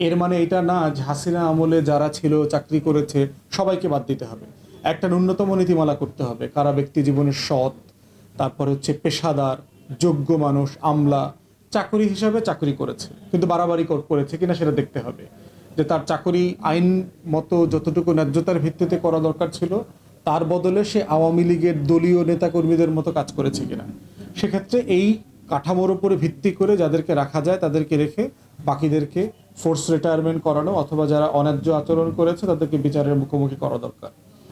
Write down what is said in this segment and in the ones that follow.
এর মানে এটা না হাসিনা আমলে যারা ছিল, চাকরি করেছে, সবাইকে বাদ দিতে হবে। একটা ন্যূনতম নীতিমালা করতে হবে। কারা ব্যক্তি জীবনের সৎ, তারপর হচ্ছে পেশাদার, যোগ্য মানুষ, আমলা, চাকরি হিসাবে চাকরি করেছে, কিন্তু বাড়াবাড়ি কর- করেছে কিনা সেটা দেখতে হবে। যে তার চাকরি আইন মতো যতটুকু ন্যায্যতার ভিত্তিতে করা দরকার ছিল, তার বদলে সে আওয়ামী লীগের দলীয় নেতাকর্মীদের মতো কাজ করেছে কিনা। সেক্ষেত্রে এই কাঠামোর উপরে ভিত্তি করে যাদেরকে রাখা যায়, তাদেরকে রেখে বাকিদেরকে ফোর্স রিটায়ারমেন্ট করানো অথবা যারা অন্যায্য আচরণ করেছে তাদেরকে বিচারের মুখোমুখি করা দরকার।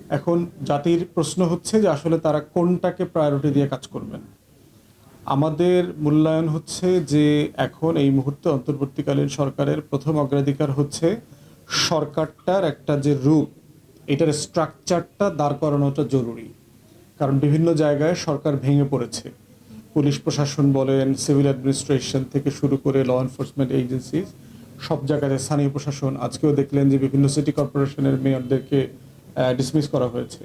এখন জাতির প্রশ্ন হচ্ছে যে আসলে তারা কোনটাকে প্রায়োরিটি দিয়ে কাজ করবেন? আমাদের মূল্যায়ন হচ্ছে যে এখন এই মুহূর্তে অন্তর্বর্তীকালীন সরকারের প্রথম অগ্রাধিকার হচ্ছে সরকারটার একটা যে রূপ, এটার স্ট্রাকচারটা দাঁড় করানোটা জরুরি। কারণ বিভিন্ন জায়গায় সরকার ভেঙে পড়েছে। পুলিশ প্রশাসন বলেন, সিভিল অ্যাডমিনিস্ট্রেশন থেকে শুরু করে ল এনফোর্সমেন্ট এজেন্সি সব জায়গাতে স্থানীয় প্রশাসন, আজকেও দেখলেন যে বিভিন্ন সিটি কর্পোরেশনের মেয়রদেরকে ডিসমিস করা হয়েছে।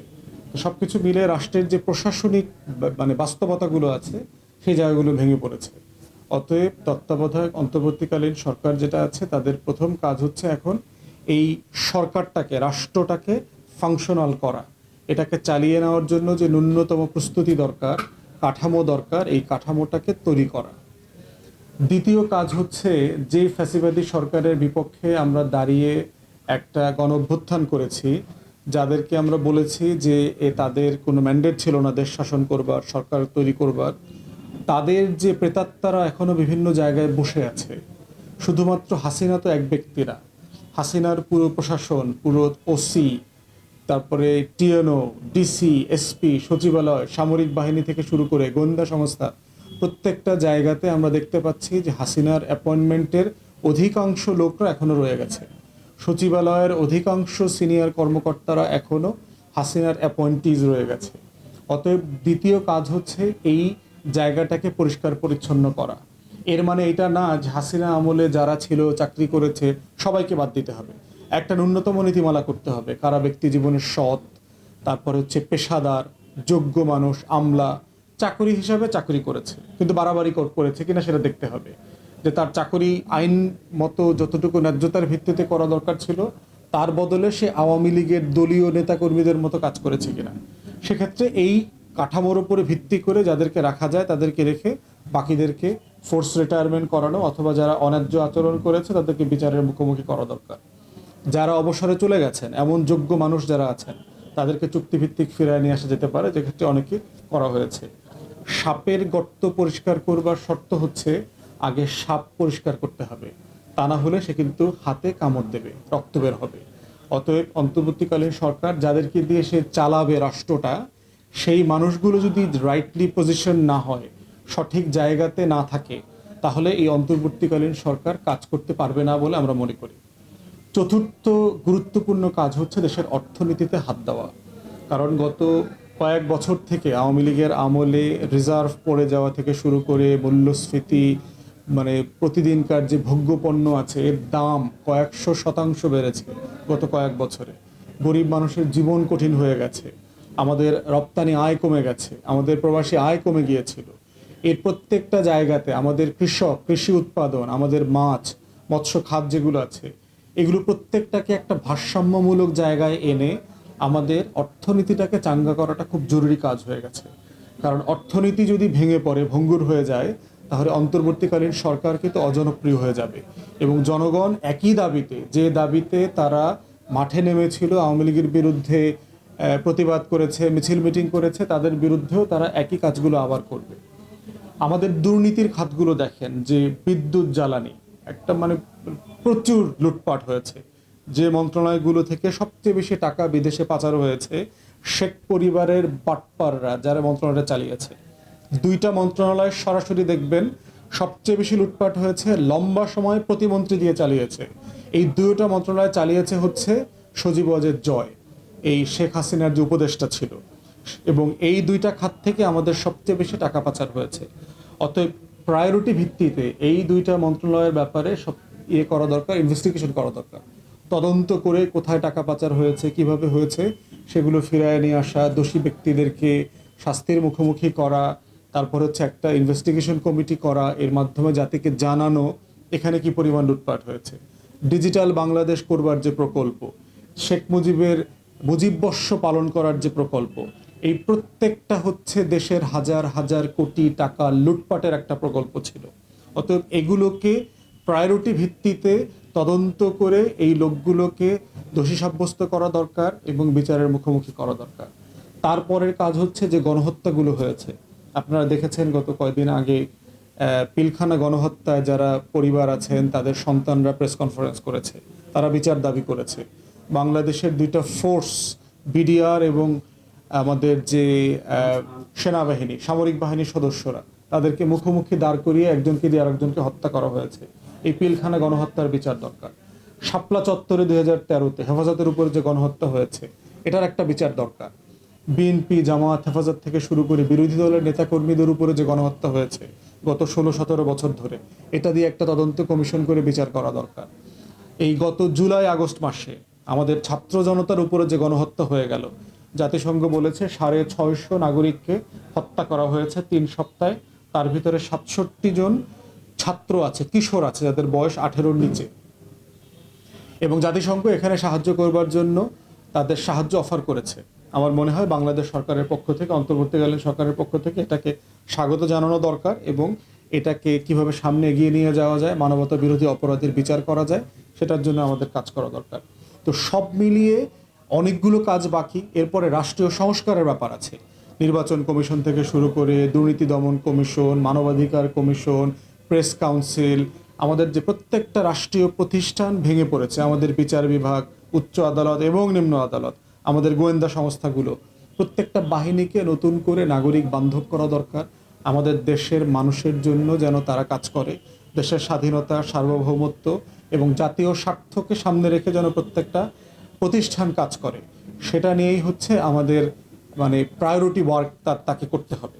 সব কিছু মিলে রাষ্ট্রের যে প্রশাসনিক মানে বাস্তবতাগুলো আছে, সেই জায়গাগুলো ভেঙে পড়েছে। অতএব তত্ত্বাবধায়ক, অন্তর্বর্তীকালীন সরকার যেটা আছে, তাদের প্রথম কাজ হচ্ছে এখন এই সরকারটাকে, রাষ্ট্রটাকে ফাংশনাল করা। এটাকে চালিয়ে নেওয়ার জন্য যে ন্যূনতম প্রস্তুতি দরকার কাঠামো দরকার, এই কাঠামোটাকে তৈরি করা। দ্বিতীয় কাজ হচ্ছে যে ফ্যাসিবাদী সরকারের বিপক্ষে আমরা দাঁড়িয়ে একটা গণ অভ্যুত্থান করেছি, যাদেরকে আমরা বলেছি যে এ তাদের কোনো ম্যান্ডেট ছিল না, দেশ শাসন করবার, সরকার তৈরি করবার। তাদের যে প্রেতাত্মারা এখনও বিভিন্ন জায়গায় বসে আছে। শুধুমাত্র হাসিনা তো এক ব্যক্তিরা। হাসিনার পুরো প্রশাসন, পুরো ওসি তারপরে টিএনও, ডিসি, এসপি, সচিবালয়, সামরিক বাহিনী থেকে শুরু করে গোয়েন্দা সংস্থা, প্রত্যেকটা জায়গাতে আমরা দেখতে পাচ্ছি যে হাসিনার অ্যাপয়েন্টমেন্টের অধিকাংশ লোকরা এখনও রয়ে গেছে। সচিবালয়ের অধিকাংশ সিনিয়র কর্মকর্তারা এখনও হাসিনার অ্যাপয়েন্টিজ রয়ে গেছে। অতএব দ্বিতীয় কাজ হচ্ছে এই জায়গাটাকে পরিষ্কার পরিচ্ছন্ন করা। এর মানে এটা না যে হাসিনা আমলে যারা ছিল, চাকরি করেছে, সবাইকে বাদ দিতে হবে। একটা ন্যূনতম নীতিমালা করতে হবে। কারা ব্যক্তি জীবনের সৎ, তারপর হচ্ছে পেশাদার, যোগ্য মানুষ, আমলা, চাকরি হিসাবে চাকরি করেছে, কিন্তু বাড়াবাড়ি করেছে কিনা সেটা দেখতে হবে। যে তার চাকরি আইন মতো যতটুকু ন্যায্যতার ভিত্তিতে করা দরকার ছিল, তার বদলে সে আওয়ামী লীগের দলীয় নেতাকর্মীদের মতো কাজ করেছে কিনা। সেক্ষেত্রে এই কাঠামোর উপরে ভিত্তি করে যাদেরকে রাখা যায়, তাদেরকে রেখে বাকিদেরকে ফোর্স রিটায়ারমেন্ট করানো অথবা যারা অন্যায্য আচরণ করেছে, তাদেরকে বিচারের মুখোমুখি করা দরকার। যারা অবসরে চলে গেছেন, এমন যোগ্য মানুষ যারা আছেন, তাদেরকে চুক্তিভিত্তিক ফিরায় নিয়ে আসা যেতে পারে, যেক্ষেত্রে অনেকে করা হয়েছে। সাপের গর্ত পরিষ্কার করবার শর্ত হচ্ছে, আগে সাপ পরিষ্কার করতে হবে। তা না হলে সে কিন্তু হাতে কামড় দেবে, রক্ত বের হবে। অতএব অন্তর্বর্তীকালীন সরকার যাদেরকে দিয়ে সে চালাবে রাষ্ট্রটা, সেই মানুষগুলো যদি রাইটলি পজিশন না হয়, সঠিক জায়গাতে না থাকে, তাহলে এই অন্তর্বর্তীকালীন সরকার কাজ করতে পারবে না বলে আমরা মনে করি। চতুর্থ গুরুত্বপূর্ণ কাজ হচ্ছে দেশের অর্থনীতিতে হাত দেওয়া। কারণ গত কয়েক বছর থেকে আওয়ামী লীগের আমলে রিজার্ভ পড়ে যাওয়া থেকে শুরু করে মূল্যস্ফীতি মানে প্রতিদিনকার যে ভোগ্যপণ্য আছে, এর দাম কয়েকশো শতাংশ বেড়েছে গত কয়েক বছরে। গরিব মানুষের জীবন কঠিন হয়ে গেছে। আমাদের রপ্তানি আয় কমে গেছে, আমাদের প্রবাসী আয় কমে গিয়েছিল। এর প্রত্যেকটা জায়গাতে আমাদের কৃষক, কৃষি উৎপাদন, আমাদের মাছ, মৎস্য খাত যেগুলো আছে এগুলো প্রত্যেকটাকে একটা ভারসাম্যমূলক জায়গায় এনে আমাদের অর্থনীতিটাকে চাঙ্গা করাটা খুব জরুরি কাজ হয়ে গেছে। কারণ অর্থনীতি যদি ভেঙে পড়ে, ভঙ্গুর হয়ে যায়, তাহলে অন্তর্বর্তীকালীন সরকার কিন্তু অজনপ্রিয় হয়ে যাবে। এবং জনগণ একই দাবিতে, যে দাবিতে তারা মাঠে নেমেছিল, আওয়ামী লীগের বিরুদ্ধে প্রতিবাদ করেছে, মিছিল মিটিং করেছে, তাদের বিরুদ্ধেও তারা একই কাজগুলো আবার করবে। আমাদের দুর্নীতির খাতগুলো দেখেন, যে বিদ্যুৎ জ্বালানি, একটা মানে প্রচুর লুটপাট হয়েছে। যে মন্ত্রণালয়গুলো থেকে সবচেয়ে বেশি টাকা বিদেশে পাচার হয়েছে, শেখ পরিবারের বাটপাররা যারা মন্ত্রণালয়টা চালিয়েছে। দুইটা মন্ত্রণালয় সরাসরি দেখবেন, সবচেয়ে বেশি লুটপাট হয়েছে, লম্বা সময় প্রতিমন্ত্রী দিয়ে চালিয়েছে। এই দুইটা মন্ত্রণালয় চালিয়েছে হচ্ছে সজীব ওয়াজেদ জয়, এই শেখ হাসিনার যে উপদেষ্টা ছিল। এবং এই দুইটা খাত থেকে আমাদের সবচেয়ে বেশি টাকা পাচার হয়েছে। অতএব প্রায়োরিটি ভিত্তিতে এই দুইটা মন্ত্রণালয়ের ব্যাপারে সব ইয়ে করা দরকার ইনভেস্টিগেশন করা দরকার। তদন্ত করে কোথায় টাকা পাচার হয়েছে, কীভাবে হয়েছে, সেগুলো ফিরায় নিয়ে আসা, দোষী ব্যক্তিদেরকে শাস্তির মুখোমুখি করা, তারপর হচ্ছে একটা ইনভেস্টিগেশন কমিটি করা, এর মাধ্যমে জাতিকে জানানো, এখানে কি পরিমাণ লুটপাট হয়েছে। ডিজিটাল বাংলাদেশ করবার যে প্রকল্প, শেখ মুজিবের মুজিববর্ষ পালন করার যে প্রকল্প, এই প্রত্যেকটা হচ্ছে দেশের হাজার হাজার কোটি টাকা লুটপাটের একটা প্রকল্প ছিল। অতএব এগুলোকে প্রায়োরিটি ভিত্তিতে তদন্ত করে এই লোকগুলোকে দোষী সাব্যস্ত করা দরকার এবং বিচারের মুখোমুখি করা দরকার। তারপরের কাজ হচ্ছে যে গণহত্যাগুলো হয়েছে। আপনারা দেখেছেন গত কয়েকদিন আগে পিলখানা গণহত্যায় যারা পরিবার আছেন, তাদের সন্তানরা প্রেস কনফারেন্স করেছে। তারা বিচার দাবি করেছে। বাংলাদেশের দুইটা ফোর্স, বিডিআর এবং আমাদের যে সেনাবাহিনী, সামরিক বাহিনীর সদস্যরা, তাদেরকে মুখোমুখি দাঁড় করিয়ে একজনকে দিয়ে আরেকজনকে হত্যা করা হয়েছে। এই পিলখানা গণহত্যার বিচার দরকার। শাপলা চত্বরে দুই হাজার তেরোতে হেফাজতের উপরে যে গণহত্যা হয়েছে, এটার একটা বিচার দরকার। বিএনপি জামাত হেফাজত থেকে শুরু করে বিরোধী দলের নেতাকর্মীদের উপরে যে গণহত্যা হয়েছে, গত ষোলো সতেরো বছর ধরে, এটা দিয়ে একটা তদন্ত কমিশন করে বিচার করা দরকার। এই গত জুলাই, আগস্ট মাসে আমাদের ছাত্র জনতার উপরে যে গণহত্যা হয়ে গেল, জাতিসংঘ বলেছে সাড়ে ছয়শো নাগরিককে হত্যা করা হয়েছে তিন সপ্তাহে, তার ভিতরে সাতষট্টি জন ছাত্র আছে, কিশোর আছে, যাদের বয়স আঠেরোর নিচে। এবং জাতিসংঘ এখানে সাহায্য করবার জন্য তাদের সাহায্য অফার করেছে। আমার মনে হয় বাংলাদেশ সরকারের পক্ষ থেকে, অন্তর্বর্তীকালীন সরকারের পক্ষ থেকে এটাকে স্বাগত জানানো দরকার এবং এটাকে কীভাবে সামনে এগিয়ে নিয়ে যাওয়া যায়, মানবতা বিরোধী অপরাধের বিচার করা যায়, সেটার জন্য আমাদের কাজ করা দরকার। তো সব মিলিয়ে অনেকগুলো কাজ বাকি, এরপরে রাষ্ট্রীয় সংস্কারের ব্যাপার আছে। নির্বাচন কমিশন থেকে শুরু করে দুর্নীতি দমন কমিশন, মানবাধিকার কমিশন প্রেস কাউন্সিল, আমাদের যে প্রত্যেকটা রাষ্ট্রীয় প্রতিষ্ঠান ভেঙে পড়েছে, আমাদের বিচার বিভাগ, উচ্চ আদালত এবং নিম্ন আদালত, আমাদের গোয়েন্দা সংস্থাগুলো, প্রত্যেকটা বাহিনীকে নতুন করে নাগরিক বান্ধব করা দরকার। আমাদের দেশের মানুষের জন্য যেন তারা কাজ করে। দেশের স্বাধীনতা, সার্বভৌমত্ব এবং জাতীয় স্বার্থকে সামনে রেখে যেন প্রত্যেকটা প্রতিষ্ঠান কাজ করে। সেটা নিয়েই হচ্ছে আমাদের মানে প্রায়োরিটি ওয়ার্ক তার তাকে করতে হবে।